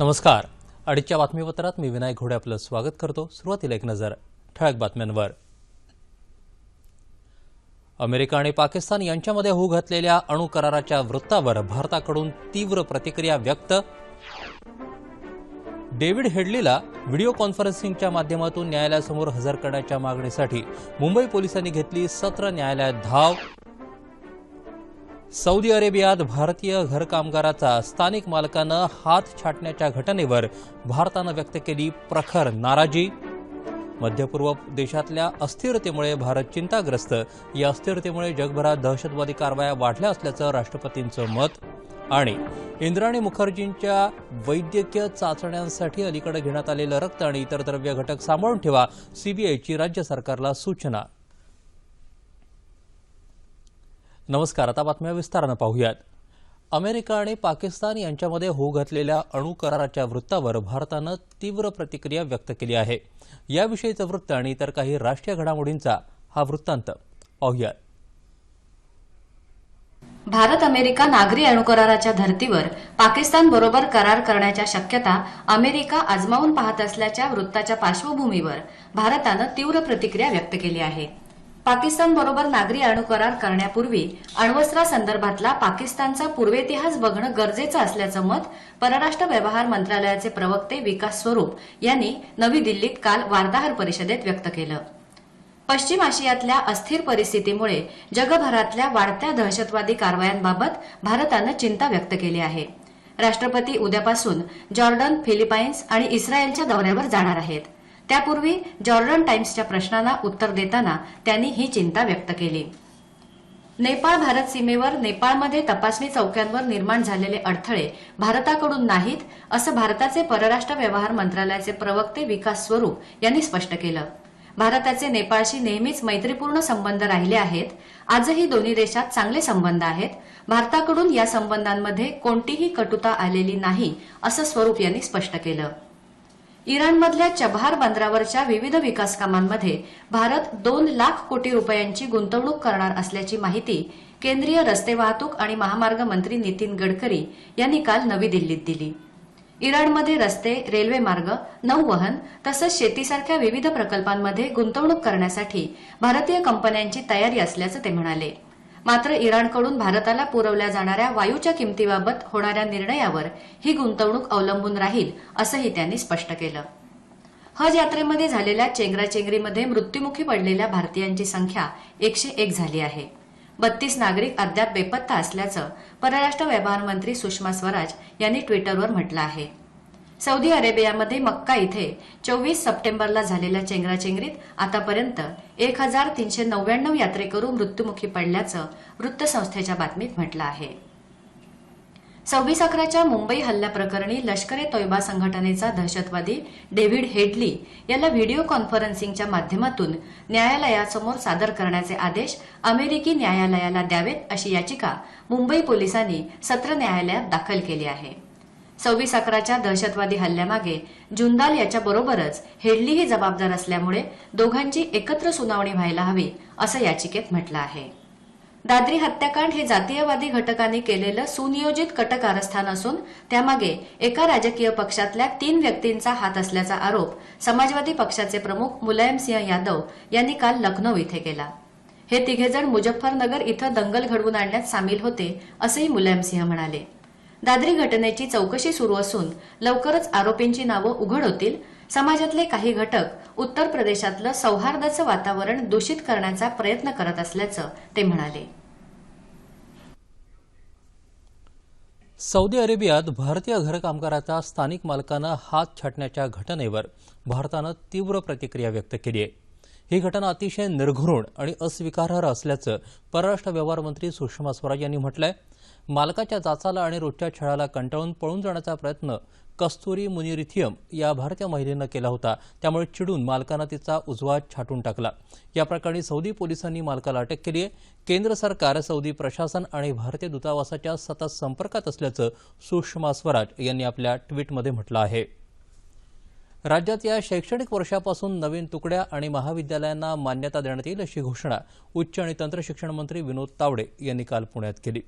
नमस्कार. अडीचच्या बातमीपत्रात मी विनायक घोडे आपलं स्वागत करतो. सुरुवातीला एक नजर. ठळक बातम्यांवर. अमेरिका आणि पाकिस्तान यांच्यामध्ये होऊ घातलेल्या अणु कराराच्या वृत्तावर भारताकडून तीव्र प्रतिक्रिया व्यक्त. डेव्हिड हेडलीला व्हिडिओ कॉन्फरन्सिंगच्या माध्यमातून न्यायालयासमोर हजर करण्याच्या मागणीसाठी मुंबई पोलिसांनी घेतली सत्र न्यायालयात धाव. सौदी अरेबियात भारतीय घरकामगाराचा स्थानिक मालकानं हात छाटण्याच्या घटनेवर भारतानं व्यक्त केली प्रखर नाराजी. मध्यपूर्व देशातल्या अस्थिरतेमुळे भारत चिंताग्रस्त. या अस्थिरतेमुळे जगभरात दहशतवादी कारवाया वाढल्या असल्याचं राष्ट्रपतींचं मत. आणि इंद्राणी मुखर्जींच्या वैद्यकीय चाचण्यांसाठी अलीकडे घेण्यात आलेलं रक्त आणि इतर द्रव्य घटक सांभाळून ठेवा सीबीआयची राज्य सरकारला सूचना. नमस्कार आता बातम्या विस्तारानं पाहूयात. अमेरिका आणि पाकिस्तान यांच्यामध्ये होऊ घातलेल्या अणु कराराच्या वृत्तावर भारतानं तीव्र प्रतिक्रिया व्यक्त केली आहे. याविषयीचं वृत्त आणि इतर काही राष्ट्रीय घडामोडींचा हा वृत्तांत. पाहूयात. भारत अमेरिका नागरी अणुकराराच्या धर्तीवर पाकिस्तान बरोबर करार करण्याच्या शक्यता अमेरिका आजमावून पाहत असल्याच्या वृत्ताच्या पार्श्वभूमीवर भारतानं तीव्र प्रतिक्रिया व्यक्त केली आहे. पाकिस्तान बरोबर नागरी अणुकरार करण्यापूर्वी अण्वस्त्रासंदर्भातला पाकिस्तानचा पूर्वेतिहास बघणं गरजेचं असल्याचं मत परराष्ट्र व्यवहार मंत्रालयाचे प्रवक्ते विकास स्वरूप यांनी नवी दिल्लीत काल वार्ताहर परिषदेत व्यक्त केलं. पश्चिम आशियातल्या अस्थिर परिस्थितीमुळे जगभरातल्या वाढत्या दहशतवादी कारवायांबाबत भारतानं चिंता व्यक्त केली आहे. राष्ट्रपती उद्यापासून जॉर्डन फिलिपाईन्स आणि इस्रायलच्या दौऱ्यावर जाणार आहेत. त्यापूर्वी जॉर्डन टाइम्सच्या प्रश्नांना उत्तर देताना त्यांनी ही चिंता व्यक्त केली. नेपाळ भारत सीमेवर नेपाळमध्ये तपासणी चौक्यांवर निर्माण झालेले अडथळे भारताकडून नाहीत असं भारताचे परराष्ट्र व्यवहार मंत्रालयाचे प्रवक्ते विकास स्वरूप यांनी स्पष्ट केलं. भारताचे नेपाळशी नेहमीच मैत्रीपूर्ण संबंध राहिले आहेत. आजही दोन्ही देशात चांगले संबंध आहेत. भारताकडून या संबंधांमध्ये कोणतीही कटुता आलेली नाही असं स्वरूप यांनी स्पष्ट केलं. इराणमधल्या चबहार बंदरावरच्या विविध विकास कामांमध्ये भारत दोन लाख कोटी रुपयांची गुंतवणूक करणार असल्याची माहिती केंद्रीय रस्ते वाहतूक आणि महामार्ग मंत्री नितीन गडकरी यांनी काल नवी दिल्लीत दिली. इराणमध्ये रस्ते रेल्वे मार्ग नौवहन तसंच शेतीसारख्या विविध प्रकल्पांमध्ये गुंतवणूक करण्यासाठी भारतीय कंपन्यांची तयारी असल्याचं ते म्हणाले. मात्र इराणकडून भारताला पुरवल्या जाणाऱ्या वायूच्या किमतीबाबत होणाऱ्या निर्णयावर ही गुंतवणूक अवलंबून राहील असंही त्यांनी स्पष्ट केलं. हज यात्रेमध्ये झालेल्या चेंगराचेंगरीमध्ये मृत्युमुखी पडलेल्या भारतीयांची संख्या एकशे एक झाली आहे. बत्तीस नागरिक अद्याप बेपत्ता असल्याचं परराष्ट्र व्यवहार मंत्री सुषमा स्वराज यांनी ट्विटरवर म्हटलं आहे. सौदी अरेबियामध्ये मक्का इथे चोवीस सप्टेंबरला झालेल्या चेंगराचेंगरीत आतापर्यंत एक हजार तीनशे नव्याण्णव यात्रेकरू मृत्युमुखी पडल्याचं वृत्तसंस्थेच्या बातमीत म्हटलं आहे. सव्वीस अकराच्या मुंबई हल्ल्याप्रकरणी लष्कर ए तोयबा संघटनेचा दहशतवादी डेव्हिड हेडली याला व्हिडिओ कॉन्फरन्सिंगच्या माध्यमातून न्यायालयासमोर सादर करण्याचे आदेश अमेरिकी न्यायालयाला द्यावेत अशी याचिका मुंबई पोलिसांनी सत्र न्यायालयात दाखल केली आहे. सव्वीस अकराच्या दहशतवादी हल्ल्यामागे जुंदाल याच्या बरोबरच हेडलीही जबाबदार असल्यामुळे दोघांची एकत्र सुनावणी व्हायला हवी असं याचिकेत म्हटलं आहे. दादरी हत्याकांड हे जातीयवादी घटकांनी केलेलं सुनियोजित कटकारस्थान असून त्यामागे एका राजकीय पक्षातल्या तीन व्यक्तींचा हात असल्याचा आरोप समाजवादी पक्षाचे प्रमुख मुलायमसिंह यादव यांनी काल लखनौ इथे केला. हे तिघेजण मुजफ्फरनगर इथं दंगल घडवून आणण्यात सामील होते असंही मुलायमसिंह म्हणाले. दादरी घटनेची चौकशी सुरू असून लवकरच आरोपींची नावं उघड होतील. समाजातले काही घटक उत्तर प्रदेशातलं सौहार्दाचं वातावरण दूषित करण्याचा प्रयत्न करत असल्याचं ते म्हणाले. सौदी अरेबियात भारतीय घरकामगाराचा स्थानिक मालकानं हात छाटण्याच्या घटनेवर भारतानं तीव्र प्रतिक्रिया व्यक्त केली आहे. ही घटना अतिशय निर्घृण आणि अस्वीकारार्ह असल्याचं परराष्ट्र व्यवहार मंत्री सुषमा स्वराज यांनी म्हटलंय. मालकाच्या जाचाला आणि रोजच्या छळाला कंटाळून पळून जाण्याचा प्रयत्न कस्तुरी मुनिरिथियम या भारतीय महिलेनं केला होता. त्यामुळे चिडून मालकानं तिचा उजवा छाटून टाकला. या प्रकरणी सौदी पोलिसांनी मालकाला अटक केली आहे केंद्र सरकार सौदी प्रशासन आणि भारतीय दूतावासाच्या सतत संपर्कात असल्याचं सुषमा स्वराज यांनी आपल्या ट्विटमध्ये म्हटलं आहे. राज्यात या शैक्षणिक वर्षापासून नवीन तुकड्या आणि महाविद्यालयांना मान्यता देण्यात येईल अशी घोषणा उच्च आणि तंत्रशिक्षण मंत्री विनोद तावडे यांनी काल पुण्यात केली.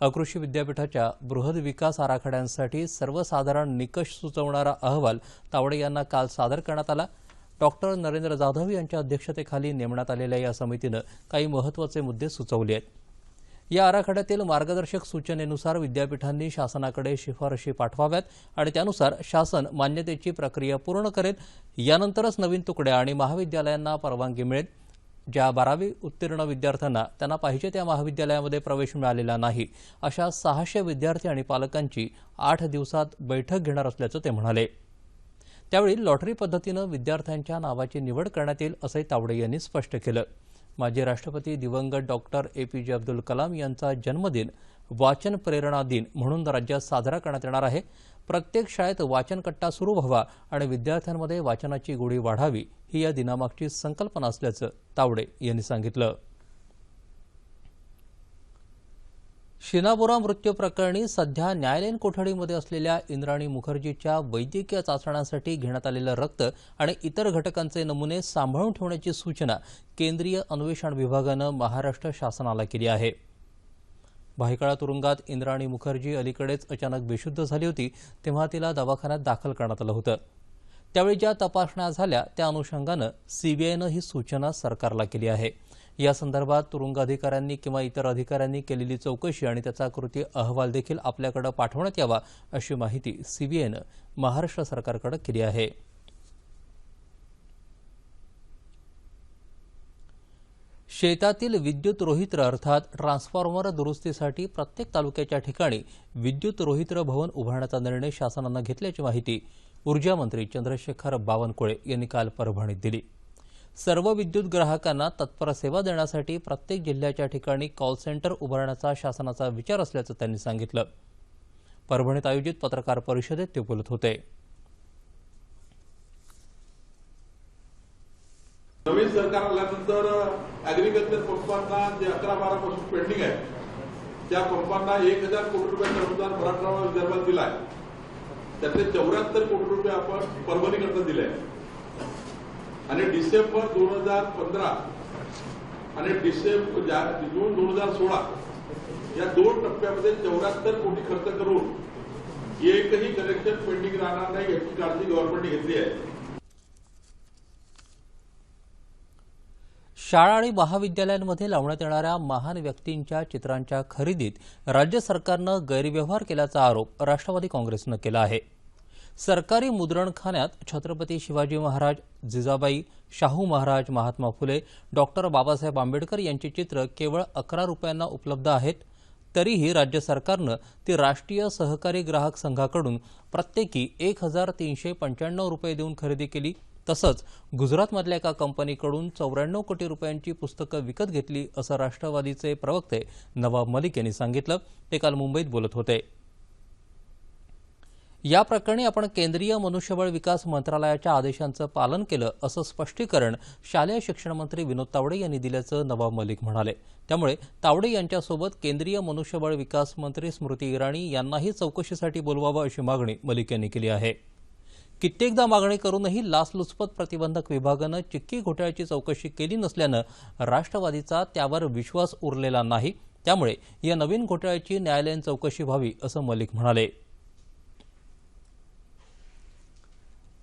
अकृषी विद्यापीठाच्या बृहद विकास आराखड्यांसाठी सर्वसाधारण निकष सुचवणारा अहवाल तावडे यांना काल सादर करण्यात आला. डॉक्टर नरेंद्र जाधव यांच्या अध्यक्षतेखाली नेमण्यात आलेल्या या समितीनं काही महत्त्वाचे मुद्दे सुचवले आहेत. या आराखड्यातील मार्गदर्शक सूचनेनुसार विद्यापीठांनी शासनाकडे शिफारशी पाठवाव्यात आणि त्यानुसार शासन मान्यतेची प्रक्रिया पूर्ण करेल. यानंतरच नवीन तुकड्या आणि महाविद्यालयांना परवानगी मिळेल. ज्या बारावी उत्तीर्ण विद्यार्थ्यांना त्यांना पाहिजे त्या महाविद्यालयामध्ये प्रवेश मिळालेला नाही अशा सहाशे विद्यार्थी आणि पालकांची आठ दिवसात बैठक घेणार असल्याचं ते म्हणाले. त्यावेळी लॉटरी पद्धतीनं विद्यार्थ्यांच्या नावाची निवड करण्यात येईल असंही तावडे यांनी स्पष्ट केलं. माजी राष्ट्रपती दिवंगत डॉक्टर ए पी जे अब्दुल कलाम यांचा जन्मदिन वाचन प्रेरणा दिन म्हणून राज्यात साजरा करण्यात येणार आहे. प्रत्येक शाळेत वाचन कट्टा सुरू व्हावा आणि विद्यार्थ्यांमध्ये वाचनाची गोडी वाढावी ही या दिनामागची संकल्पना असल्याचं तावडे यांनी सांगितलं. शिनाबोरा मृत्यू प्रकरणी सध्या न्यायालयीन कोठडीमध्ये असलेल्या इंद्राणी मुखर्जीच्या वैद्यकीय चाचण्यांसाठी घेण्यात आलेलं रक्त आणि इतर घटकांचे नमुने सांभाळून ठेवण्याची सूचना केंद्रीय अन्वेषण विभागानं महाराष्ट्र शासनाला केली आहे. भायखळा तुरुंगात इंद्राणी मुखर्जी अलीकडेच अचानक बेशुद्ध झाली होती तेव्हा तिला दवाखान्यात दाखल करण्यात आलं होतं. त्यावेळी ज्या तपासण्या झाल्या त्या अनुषंगानं सीबीआयनं ही सूचना सरकारला केली आहे. या संदर्भात तुरुंग अधिकाऱ्यांनी किंवा इतर अधिकाऱ्यांनी केलेली चौकशी आणि त्याचा कृती अहवाल देखील आपल्याकडे पाठवण्यात यावा अशी माहिती सीबीआयनं महाराष्ट्र सरकारकडे केली आहे. शेतातील विद्युत रोहित्र अर्थात ट्रान्सफॉर्मर दुरुस्तीसाठी प्रत्येक तालुक्याच्या ठिकाणी विद्युत रोहित्र भवन उभारण्याचा निर्णय शासनानं घेतल्याची माहिती ऊर्जामंत्री चंद्रशेखर बावनकुळे यांनी काल परभणीत दिली. सर्व विद्युत ग्राहकांना तत्पर सेवा देण्यासाठी प्रत्येक जिल्ह्याच्या ठिकाणी कॉल सेंटर उभारण्याचा शासनाचा विचार असल्याचं त्यांनी सांगितलं. परभणीत आयोजित पत्रकार परिषदेत ते बोलत होते. नवीन सरकार आल्यानंतर अॅग्रिकल्चर पंपांना जे अकरा बारा पासून पेंडिंग आहे त्या पंपांना एक हजार कोटी रुपयाचं अनुदान मराठवाडा विदर्भात दिलं आहे त्यातले चौऱ्याहत्तर कोटी रुपये आपण परभणीकडनं दिले आहे आणि डिसेंबर दोन हजार पंधरा आणि डिसेंबर जून दोन हजार सोळा या दोन टप्प्यामध्ये चौऱ्याहत्तर कोटी खर्च करून एकही कनेक्शन पेंडिंग राहणार नाही याची काळजी गव्हर्नमेंटने घेतली आहे. शाळा आणि महाविद्यालयांमध्ये लावण्यात येणाऱ्या महान व्यक्तींच्या चित्रांच्या खरेदीत राज्य सरकारनं गैरव्यवहार केल्याचा आरोप राष्ट्रवादी काँग्रेसनं केला आहे. सरकारी मुद्रणखान्यात छत्रपती शिवाजी महाराज जिजाबाई शाहू महाराज महात्मा फुले डॉक्टर बाबासाहेब आंबेडकर यांची चित्र केवळ अकरा रुपयांना उपलब्ध आहेत. तरीही राज्य सरकारनं ती राष्ट्रीय सहकारी ग्राहक संघाकडून प्रत्येकी एक हजार तीनशे पंच्याण्णव रुपये देऊन खरेदी केली. तसंच गुजरातमधल्या एका कंपनीकडून चौऱ्याण्णव कोटी रुपयांची पुस्तकं विकत घेतली असं राष्ट्रवादीचे प्रवक्ते नवाब मलिक यांनी सांगितलं. ते काल मुंबईत बोलत होते. या प्रकरणी आपण केंद्रीय मनुष्यबळ विकास मंत्रालयाच्या आदेशांचं पालन केलं असं स्पष्टीकरण शालेय शिक्षण मंत्री विनोद तावडे यांनी दिल्याचं नवाब मलिक म्हणाले. त्यामुळे तावडे यांच्यासोबत केंद्रीय मनुष्यबळ विकास मंत्री स्मृती इराणी यांनाही चौकशीसाठी बोलवावं अशी मागणी मलिक यांनी केली आहे. कित्येकदा मागणी करूनही लाचलुचपत प्रतिबंधक विभागानं चिक्की घोटाळ्याची चौकशी केली नसल्यानं राष्ट्रवादीचा त्यावर विश्वास उरलेला नाही. त्यामुळे या नवीन घोटाळ्याची न्यायालयीन चौकशी व्हावी असं मलिक म्हणाले.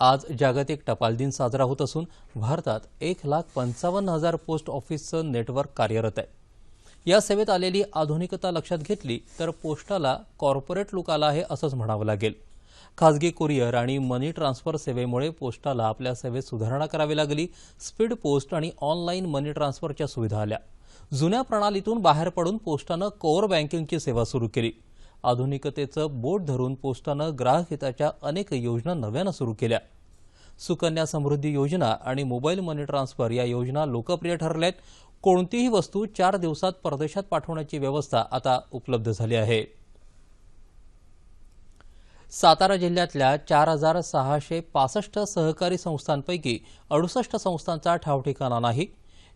आज जागतिक टपाल दिन साजरा होत असून भारतात एक लाख पंचावन्न हजार पोस्ट ऑफिसचं नेटवर्क कार्यरत आहे. या सेवेत आलेली आधुनिकता लक्षात घेतली तर पोस्टाला कॉर्पोरेट लुक आला आहे असंच म्हणावं लागेल. खासगी कुरिअर आणि मनी ट्रान्सफर सेवेमुळे पोस्टाला आपल्या सेवेत सुधारणा करावी लागली. स्पीड पोस्ट आणि ऑनलाईन मनी ट्रान्सफरच्या सुविधा आल्या. जुन्या प्रणालीतून बाहेर पडून पोस्टानं कोअर बँकिंगची सेवा सुरू केली. आधुनिकतेचं बोट धरून पोस्टानं ग्राहक हिताच्या अनेक योजना नव्यानं सुरू केल्या. सुकन्या समृद्धी योजना आणि मोबाईल मनी ट्रान्सफर या योजना लोकप्रिय ठरल्यात. कोणतीही वस्तू चार दिवसात परदेशात पाठवण्याची व्यवस्था आता उपलब्ध झाली आहे. सातारा जिल्ह्यातल्या चार हजार सहाशे पासष्ट सहकारी संस्थांपैकी अडुसष्ट संस्थांचा ठावठिकाणा नाही.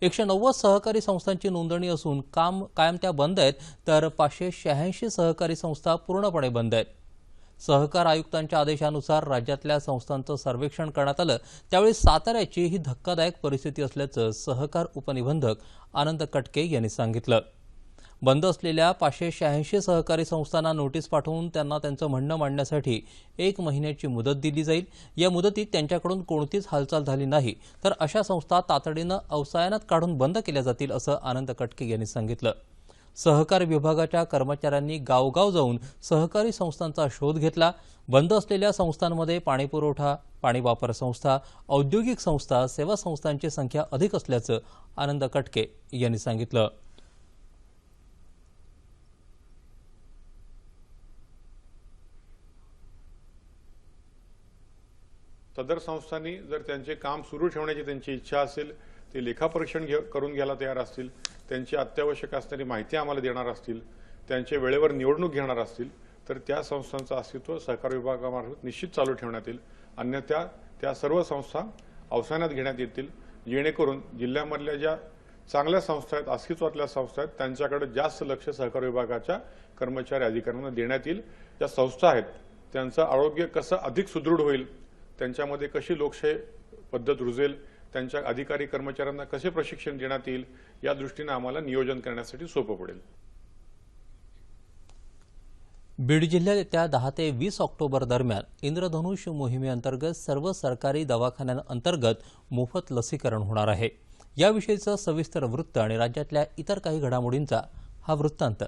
एकशे नव्वद सहकारी संस्थांची नोंदणी असून काम कायम त्या बंद आहेत तर पाचशे शहाऐंशी सहकारी संस्था पूर्णपणे बंद आहेत. सहकार आयुक्तांच्या आदेशानुसार राज्यातल्या संस्थांचं सर्वेक्षण करण्यात आलं. त्यावेळी साताऱ्याची ही धक्कादायक परिस्थिती असल्याचं सहकार उपनिबंधक आनंद कटके यांनी सांगितलं. बंद असलेल्या पाचशे शहाऐंशी सहकारी संस्थांना नोटीस पाठवून त्यांना त्यांचं म्हणणं मांडण्यासाठी एक महिन्याची मुदत दिली जाईल. या मुदतीत त्यांच्याकडून कोणतीच हालचाल झाली नाही. तर अशा संस्था तातडीनं अवसायनात काढून बंद केल्या जातील असं आनंद कटके यांनी सांगितलं. सहकार विभागाच्या कर्मचाऱ्यांनी गावगाव जाऊन सहकारी संस्थांचा शोध घेतला. बंद असलेल्या संस्थांमध्ये पाणीपुरवठा पाणी वापर संस्था औद्योगिक संस्था सेवा संस्थांची संख्या अधिक असल्याचं आनंद कटके यांनी सांगितलं. सदर संस्थांनी जर त्यांचे काम सुरू ठेवण्याची त्यांची इच्छा असेल ते लेखापरीक्षण घे करून घ्यायला तयार असतील त्यांची अत्यावश्यक असणारी माहिती आम्हाला देणार असतील त्यांचे वेळेवर निवडणूक घेणार असतील तर त्या संस्थांचं अस्तित्व सहकार विभागामार्फत निश्चित चालू ठेवण्यात येईल. अन्यथा त्या सर्व संस्था अवसानात घेण्यात येतील. जेणेकरून जिल्ह्यामधल्या ज्या चांगल्या संस्था आहेत अस्तित्वातल्या संस्था आहेत त्यांच्याकडे जास्त लक्ष सहकार विभागाच्या कर्मचारी अधिकाऱ्यांना देण्यात येईल. ज्या संस्था आहेत त्यांचं आरोग्य कसं अधिक सुदृढ होईल त्यांच्यामध्ये कशी लोकशाही पद्धत रुजेल त्यांच्या अधिकारी कर्मचाऱ्यांना कसे प्रशिक्षण देण्यात येईल या दृष्टीनं आम्हाला नियोजन करण्यासाठी सोपं पडेल. बीड जिल्ह्यात येत्या दहा ते वीस ऑक्टोबर दरम्यान इंद्रधनुष मोहिमेअंतर्गत सर्व सरकारी दवाखान्यांअंतर्गत मोफत लसीकरण होणार आहे. याविषयीचं सविस्तर वृत्त आणि राज्यातल्या इतर काही घडामोडींचा हा वृत्तांत.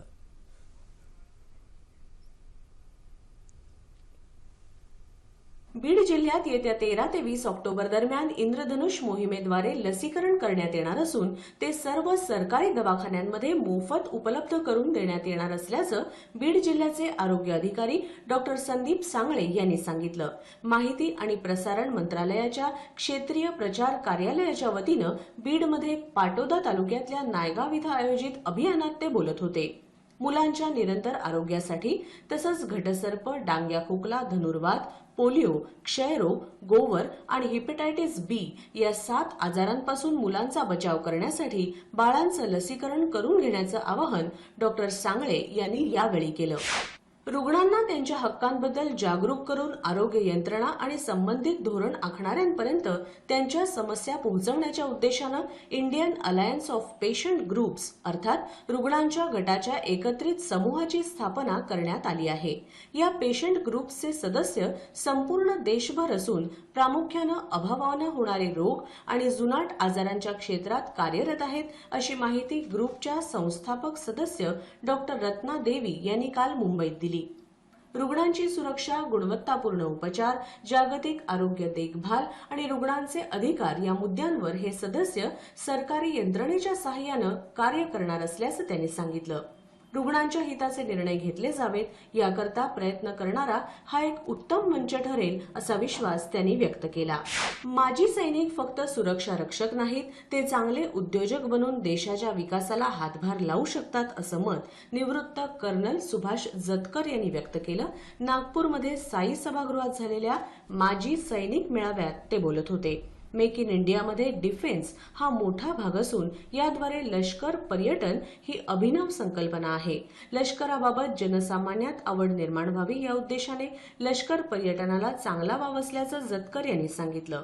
बीड जिल्ह्यात येत्या तेरा ते वीस ऑक्टोबर दरम्यान इंद्रधनुष मोहिमेद्वारे लसीकरण करण्यात येणार असून ते सर्व सरकारी दवाखान्यांमध्ये मोफत उपलब्ध करून देण्यात येणार असल्याचं बीड जिल्ह्याचे आरोग्य अधिकारी डॉक्टर संदीप सांगळे यांनी सांगितलं. माहिती आणि प्रसारण मंत्रालयाच्या क्षेत्रीय प्रचार कार्यालयाच्या वतीनं बीडमध्ये पाटोदा तालुक्यातल्या नायगाव इथं आयोजित अभियानात ते बोलत होते. मुलांच्या निरंतर आरोग्यासाठी तसंच घटसर्प डांग्या खोकला धनुर्वात पोलिओ क्षयरोग गोवर आणि हिपेटायटिस बी या सात आजारांपासून मुलांचा बचाव करण्यासाठी बाळांचं लसीकरण करून घेण्याचं आवाहन डॉक्टर सांगळे यांनी यावेळी केलं. रुग्णांना त्यांच्या हक्कांबद्दल जागरूक करून आरोग्य यंत्रणा आणि संबंधित धोरण आखणाऱ्यांपर्यंत त्यांच्या समस्या पोहोचवण्याच्या उद्देशानं Indian alliance of patient groups अर्थात रुग्णांच्या गटाच्या एकत्रित समूहाची स्थापना करण्यात आली आहे. या पेशंट ग्रुप्सचे सदस्य संपूर्ण देशभर असून प्रामुख्यानं अभावानं होणारे रोग आणि जुनाट आजारांच्या क्षेत्रात कार्यरत आहेत अशी माहिती ग्रुपच्या संस्थापक सदस्य डॉक्टर रत्ना देवी यांनी काल मुंबईत दिली. रुग्णांची सुरक्षा गुणवत्तापूर्ण उपचार जागतिक आरोग्य देखभाल आणि रुग्णांचे अधिकार या मुद्द्यांवर हे सदस्य सरकारी यंत्रणेच्या सहाय्यानं कार्य करणार असल्याचं त्यांनी सांगितलं. रुग्णांच्या हिताचे निर्णय घेतले जावेत याकरता प्रयत्न करणारा हा एक उत्तम मंच ठरेल असा विश्वास त्यांनी व्यक्त केला. माजी सैनिक फक्त सुरक्षा रक्षक नाहीत ते चांगले उद्योजक बनून देशाच्या विकासाला हातभार लावू शकतात असं मत निवृत्त कर्नल सुभाष जतकर यांनी व्यक्त केलं. नागपूरमध्ये साई सभागृहात झालेल्या माजी सैनिक मेळाव्यात ते बोलत होते. मेक इन इंडियामध्ये डिफेन्स हा मोठा भाग असून याद्वारे लष्कर पर्यटन ही अभिनव संकल्पना आहे. लष्कराबाबत जनसामान्यात आवड निर्माण व्हावी या उद्देशाने लष्कर पर्यटनाला चांगला वाव असल्याचं जतकर यांनी सांगितलं.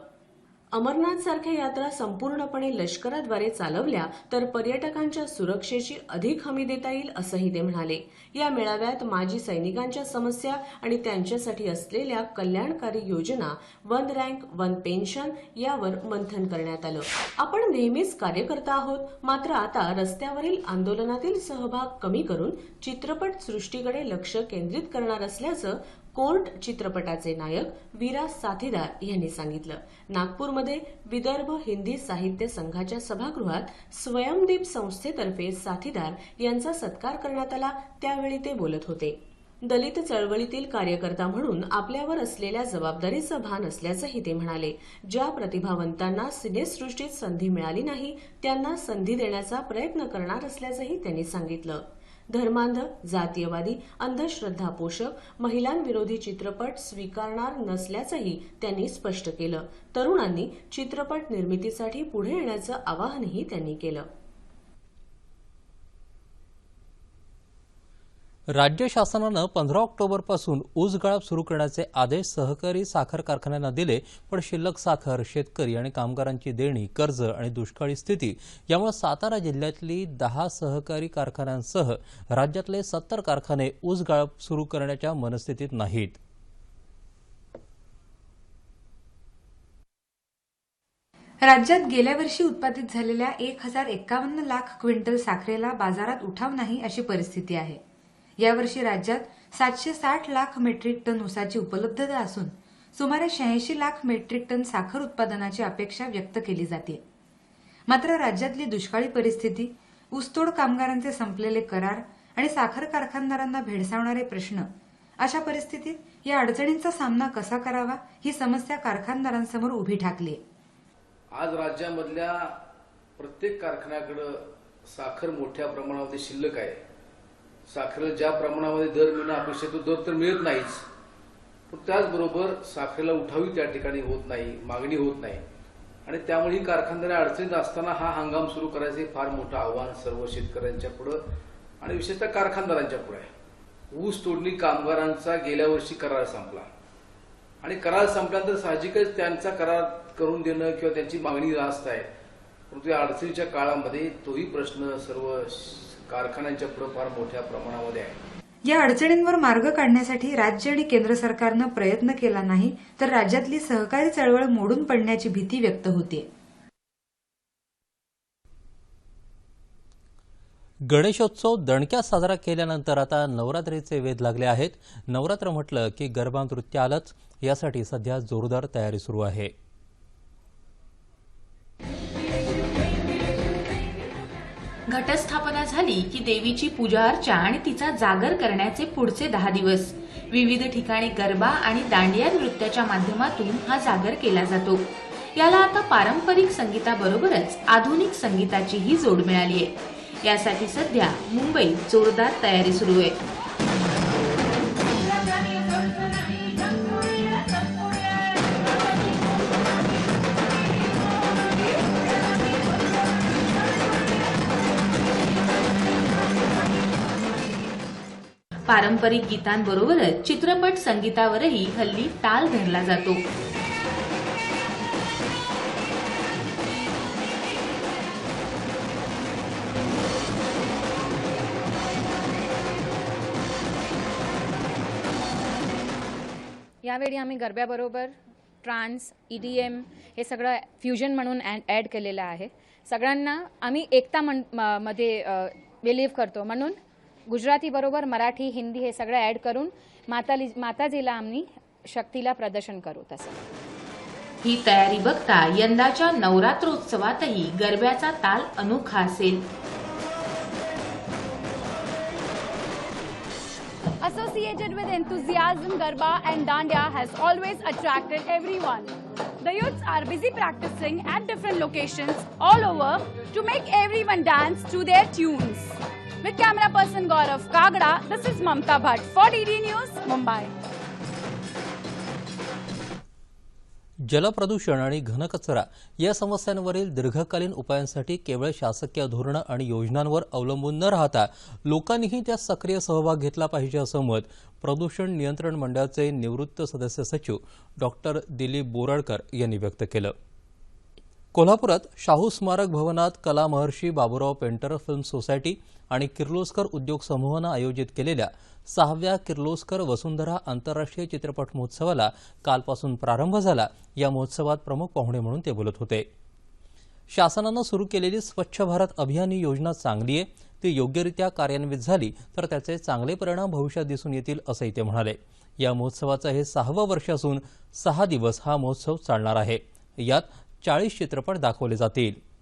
अमरनाथ सारख्या यात्रा संपूर्णपणे लष्कराद्वारे चालवल्या तर पर्यटकांच्या सुरक्षेची अधिक हमी देता येईल असंही ते म्हणाले. या मेळाव्यात माजी सैनिकांच्या समस्या आणि त्यांच्यासाठी असलेल्या कल्याणकारी योजना वन रँक वन पेन्शन यावर मंथन करण्यात आलं. आपण नेहमीच कार्यकर्ता आहोत मात्र आता रस्त्यावरील आंदोलनातील सहभाग कमी करून चित्रपट सृष्टीकडे लक्ष केंद्रित करणार असल्याचं कोर्ट चित्रपटाचे नायक विराज साथीदार यांनी सांगितलं. नागपूरमध्ये विदर्भ हिंदी साहित्य संघाच्या सभागृहात स्वयंदीप संस्थेतर्फे साथीदार यांचा सत्कार करण्यात आला त्यावेळी ते बोलत होते. दलित चळवळीतील कार्यकर्ता म्हणून आपल्यावर असलेल्या जबाबदारीचं भान असल्याचंही ते म्हणाले. ज्या प्रतिभावंतांना सिनेसृष्टीत संधी मिळाली नाही त्यांना संधी देण्याचा प्रयत्न करणार असल्याचंही त्यांनी सांगितलं. धर्मांध जातीयवादी अंधश्रद्धा पोषक महिलांविरोधी चित्रपट स्वीकारणार नसल्याचंही त्यांनी स्पष्ट केलं. तरुणांनी चित्रपट निर्मितीसाठी पुढे येण्याचं आवाहनही त्यांनी केलं. राज्य शासनानं पंधरा ऑक्टोबरपासून ऊस गाळप सुरू करण्याचे आदेश सहकारी साखर कारखान्यांना दिले पण शिल्लक साखर शेतकरी आणि कामगारांची देणी कर्ज आणि दुष्काळी स्थिती यामुळे सातारा जिल्ह्यातली दहा सहकारी कारखान्यांसह राज्यातले सत्तर कारखाने ऊस गाळप सुरू करण्याच्या मनस्थितीत नाहीत. राज्यात गेल्या वर्षी उत्पादित झालेल्या एक हजार एक्कावन्न लाख क्विंटल साखरेला बाजारात उठाव नाही अशी परिस्थिती आहे. यावर्षी राज्यात सातशे साठ लाख मेट्रिक टन ऊसाची उपलब्धता असून सुमारे शहाऐंशी लाख मेट्रिक टन साखर उत्पादनाची अपेक्षा व्यक्त केली जाते. मात्र राज्यातली दुष्काळी परिस्थिती ऊसतोड कामगारांचे संपलेले करार आणि साखर कारखानदारांना भेडसावणारे प्रश्न अशा परिस्थितीत या अडचणींचा सामना कसा करावा ही समस्या कारखानदारांसमोर उभी ठाकली. आहे आज राज्यामधल्या प्रत्येक कारखान्याकडं साखर मोठ्या प्रमाणामध्ये शिल्लक आहे. साखरेला ज्या प्रमाणामध्ये दर मिळणं अपेक्षित दर तर मिळत नाहीच. पण त्याचबरोबर साखरेला उठावी त्या ठिकाणी होत नाही मागणी होत नाही. आणि त्यामुळे ही कारखानदारी अडचणीत असताना हा हंगाम सुरू करायचं हे फार मोठं आव्हान सर्व शेतकऱ्यांच्या पुढं आणि विशेषतः कारखानदारांच्या पुढे आहे. ऊस तोडणी कामगारांचा गेल्या वर्षी करार संपला. आणि करार संपल्यानंतर साहजिकच त्यांचा करार करून देणं किंवा त्यांची मागणी रास्त आहे. परंतु या अडचणीच्या काळामध्ये तोही प्रश्न सर्व श- कारखान्यांच्या पुढे फार मोठ्या प्रमाणामध्ये आहे. या अडचणींवर मार्ग काढण्यासाठी राज्य आणि केंद्र सरकारनं प्रयत्न केला नाही तर राज्यातली सहकारी चळवळ मोडून पडण्याची भीती व्यक्त होते. गणेशोत्सव दणक्यात साजरा केल्यानंतर आता नवरात्रीचे वेध लागले आहेत. नवरात्र म्हटलं की गरबा नृत्य आलंच यासाठी सध्या जोरदार तयारी सुरू आहे. घटस्थापना झाली की देवीची पूजा अर्चा आणि तिचा जागर करण्याचे पुढचे दहा दिवस. विविध ठिकाणी गरबा आणि दांडिया नृत्याच्या माध्यमातून हा जागर केला जातो. याला आता पारंपरिक संगीताबरोबरच आधुनिक संगीताचीही जोड मिळाली आहे. यासाठी सध्या मुंबईत जोरदार तयारी सुरू आहे. पारंपरिक गीतांबरोबरच चित्रपट संगीतावरही हल्ली ताल धरला जातो. यावेळी आम्ही गरब्याबरोबर ट्रान्स ई डी एम हे सगळं फ्युजन म्हणून ॲड केलेलं आहे. सगळ्यांना आम्ही एकता मन म- मध्ये बिलीव्ह करतो. म्हणून गुजरातीबरोबर मराठी हिंदी हे सगळं ॲड करून माताली माताजीला आम्ही शक्तीला प्रदर्शन करू तसं ही तयारी बघता यंदाच्या नवरात्रोत्सवातही गरब्याचा ताल अनोखा असेल Associated with enthusiasm, Garba and Dandiya has always attracted everyone. The youths are busy practicing at different locations all over to make everyone dance to their tunes. With camera person Gaurav Kagda, this is Mamta Bhatt for DD News, Mumbai. जलप्रदूषण आणि घनकचरा या समस्यांवरील दीर्घकालीन उपायांसाठी केवळ शासकीय धोरणं आणि योजनांवर अवलंबून न राहता लोकांनीही त्यात सक्रिय सहभाग घेतला पाहिजे असं मत प्रदूषण नियंत्रण मंडळाचे निवृत्त सदस्य सचिव डॉक्टर दिलीप बोराडकर यांनी व्यक्त केलं कोल्हापुरात शाहू स्मारक भवनात कला महर्षी बाबूराव पेंटर फिल्म सोसायटी आणि किर्लोस्कर उद्योग समूहानं आयोजित केलेल्या सहाव्या किर्लोस्कर वसुंधरा आंतरराष्ट्रीय चित्रपट महोत्सवाला कालपासून प्रारंभ झाला. या महोत्सवात प्रमुख पाहुणे म्हणून ते बोलत होते. शासनानं सुरू केलेली स्वच्छ भारत अभियान ही योजना चांगली आहे. ती योग्यरित्या कार्यान्वित झाली तर त्याचे चांगले परिणाम भविष्यात दिसून येतील असंही ते म्हणाले. या महोत्सवाचं हे सहावं वर्ष असून सहा दिवस हा महोत्सव चालणार आहे. यात चाळीस चित्रपट दाखवले जातील.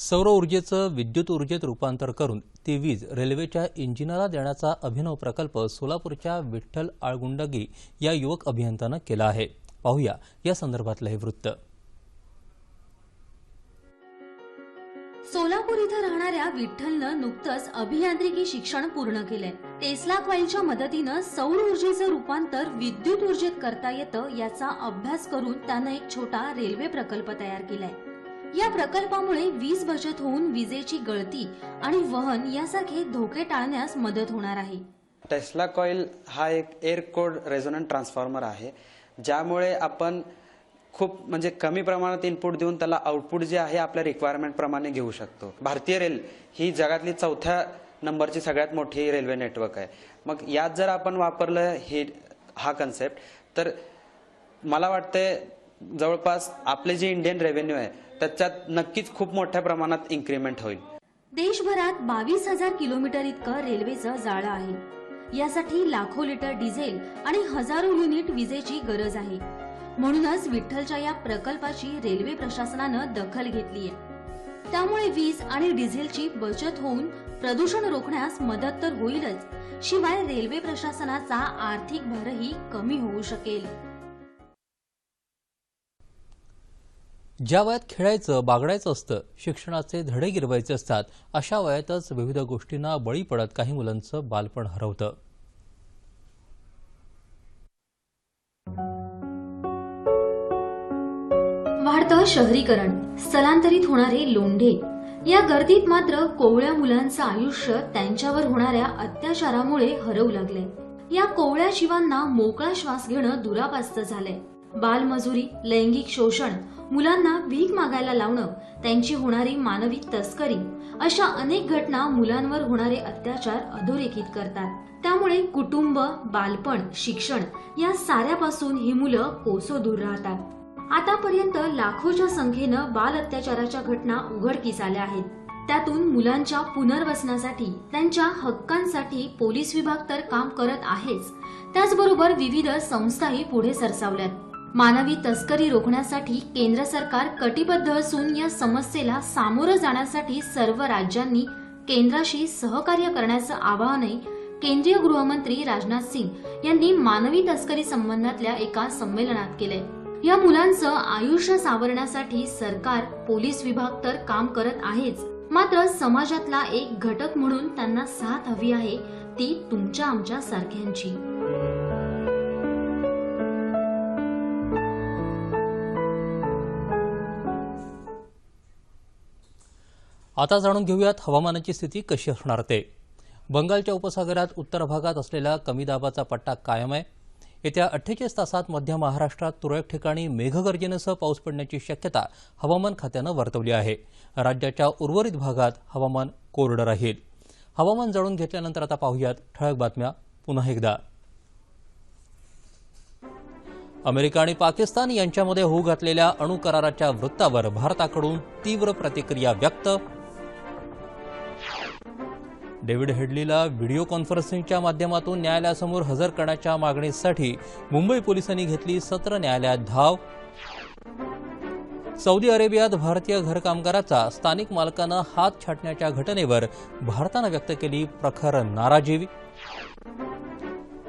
सौर ऊर्जेचं विद्युत ऊर्जेत रूपांतर करून ती वीज रेल्वेच्या इंजिनाला देण्याचा अभिनव प्रकल्प सोलापूरच्या विठ्ठल आळगुंडगी या युवक अभियंत्यानं केला आहे. पाहूया या संदर्भातलं हे वृत्त. सोलापूर इथं राहणाऱ्या विठ्ठलनं नुकतंच अभियांत्रिकी शिक्षण पूर्ण केलंय. टेस्ला कॉईलच्या मदतीनं सौर ऊर्जेचं रूपांतर विद्युत ऊर्जेत करता येतं याचा अभ्यास करून त्यानं एक छोटा रेल्वे प्रकल्प तयार केलाय. या प्रकल्पामुळे वीज बचत होऊन विजेची गळती आणि वहन यासारखे धोके टाळण्यास मदत होणार आहे. टेस्ला कॉईल हा एक एअर कोड रेझोनंट ट्रान्सफॉर्मर आहे ज्यामुळे आपण खूप म्हणजे कमी प्रमाणात इनपुट देऊन त्याला आउटपुट जे आहे आपल्या रिक्वायरमेंट प्रमाणे घेऊ शकतो. भारतीय रेल ही जगातली चौथ्या नंबरची सगळ्यात मोठी रेल्वे नेटवर्क आहे. मग यात जर आपण वापरलं हे हा कन्सेप्ट तर मला वाटतंय जवळपास आपले जे इंडियन रेव्हेन्यू आहे त्याच्यात नक्कीच खूप मोठ्या प्रमाणात इन्क्रीमेंट होईल. देशभरात बावीस हजार किलोमीटर इतकं रेल्वेचं जाळं आहे. यासाठी लाखो लिटर डिझेल आणि हजारो युनिट विजेची गरज आहे. म्हणूनच विठ्ठलच्या या प्रकल्पाची रेल्वे प्रशासनानं दखल घेतली आहे त्यामुळे वीज आणि डिझेलची बचत होऊन प्रदूषण रोखण्यास मदत तर होईलच. शिवाय रेल्वे प्रशासनाचा आर्थिक भारही कमी होऊ शकेल. ज्या वयात खेळायचं बागडायचं असतं शिक्षणाचे धडे गिरवायचे असतात अशा वयातच विविध गोष्टींना बळी पडत काही मुलांचं बालपण हरवतं. वाढतं शहरीकरण स्थलांतरित होणारे लोंढे. या गर्दीत मात्र कोवळ्या मुलांचं आयुष्य त्यांच्यावर होणाऱ्या अत्याचारामुळे हरवू लागले या कोवळ्या जीवांना मोकळा श्वास घेणं दुरापास्त झालंय. बालमजुरी लैंगिक शोषण मुलांना भीक मागायला लावणं त्यांची होणारी मानवी तस्करी अशा अनेक घटना मुलांवर होणारे अत्याचार अधोरेखित करतात. त्यामुळे कुटुंब बालपण शिक्षण या साऱ्यापासून ही मुलं कोसो दूर राहतात. आतापर्यंत लाखोच्या संख्येनं बाल अत्याचाराच्या घटना उघडकीस आल्या आहेत. त्यातून मुलांच्या पुनर्वसनासाठी त्यांच्या हक्कांसाठी पोलीस विभाग तर काम करत आहेच. त्याचबरोबर विविध संस्थाही पुढे सरसावल्यात. मानवी तस्करी रोखण्यासाठी केंद्र सरकार कटिबद्ध असून या समस्येला सामोरं जाण्यासाठी सर्व राज्यांनी केंद्राशी सहकार्य करण्याचं आवाहनही केंद्रीय गृहमंत्री राजनाथ सिंग यांनी मानवी तस्करी संबंधातल्या एका संमेलनात केलंय. या मुलांचं आयुष्य सावरण्यासाठी सरकार पोलीस विभाग तर काम करत आहेच. मात्र समाजातला एक घटक म्हणून त्यांना साथ हवी आहे ती तुमच्या आमच्या सारख्यांची. आता जाणून घेऊयात हवामानाची स्थिती कशी असणार ते. बंगालच्या उपसागरात उत्तर भागात असलेला कमी दाबाचा पट्टा कायम आहे. येत्या अठ्ठेचाळीस तासात मध्य महाराष्ट्रात तुरळक ठिकाणी मेघगर्जनेसह पाऊस पडण्याची शक्यता हवामान खात्यानं वर्तवली आहे. राज्याच्या उर्वरित भागात हवामान कोरडं राहील. हवामान जाणून घेतल्यानंतर आता पाहूयात ठळक बातम्या पुन्हा एकदा. अमेरिका आणि पाकिस्तान यांच्यामध्ये होऊ घातलेल्या अणु कराराच्या वृत्तावर भारताकडून तीव्र प्रतिक्रिया व्यक्त डेव्हिड हेडलीला व्हिडिओ कॉन्फरन्सिंगच्या माध्यमातून न्यायालयासमोर हजर करण्याच्या मागणीसाठी मुंबई पोलिसांनी घेतली सत्र न्यायालयात धाव. सौदी अरेबियात भारतीय घरकामगाराचा स्थानिक मालकानं हात छाटण्याच्या घटनेवर भारतानं व्यक्त केली प्रखर नाराजी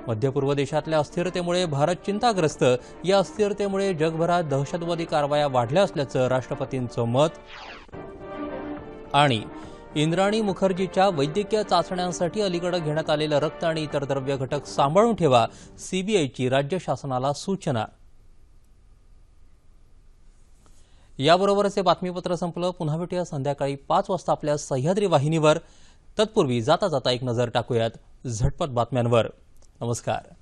मध्य पूर्व देशातल्या अस्थिरतेमुळे भारत चिंताग्रस्त. या अस्थिरतेमुळे जगभरात दहशतवादी कारवाया वाढल्या असल्याचं राष्ट्रपतींचं मत. आणि इंद्राणी मुखर्जीच्या वैद्यकीय चाचण्यांसाठी अलीकडे घेण्यात आलेलं रक्त आणि इतर द्रव्य घटक सांभाळून ठेवा सीबीआयची राज्य शासनाला सूचना. याबरोबरच हे बातमीपत्र संपलं. पुन्हा भेटूया संध्याकाळी पाच वाजता आपल्या सह्याद्री वाहिनीवर. तत्पूर्वी जाता जाता एक नजर टाकूयात झटपट बातम्यांवर. नमस्कार.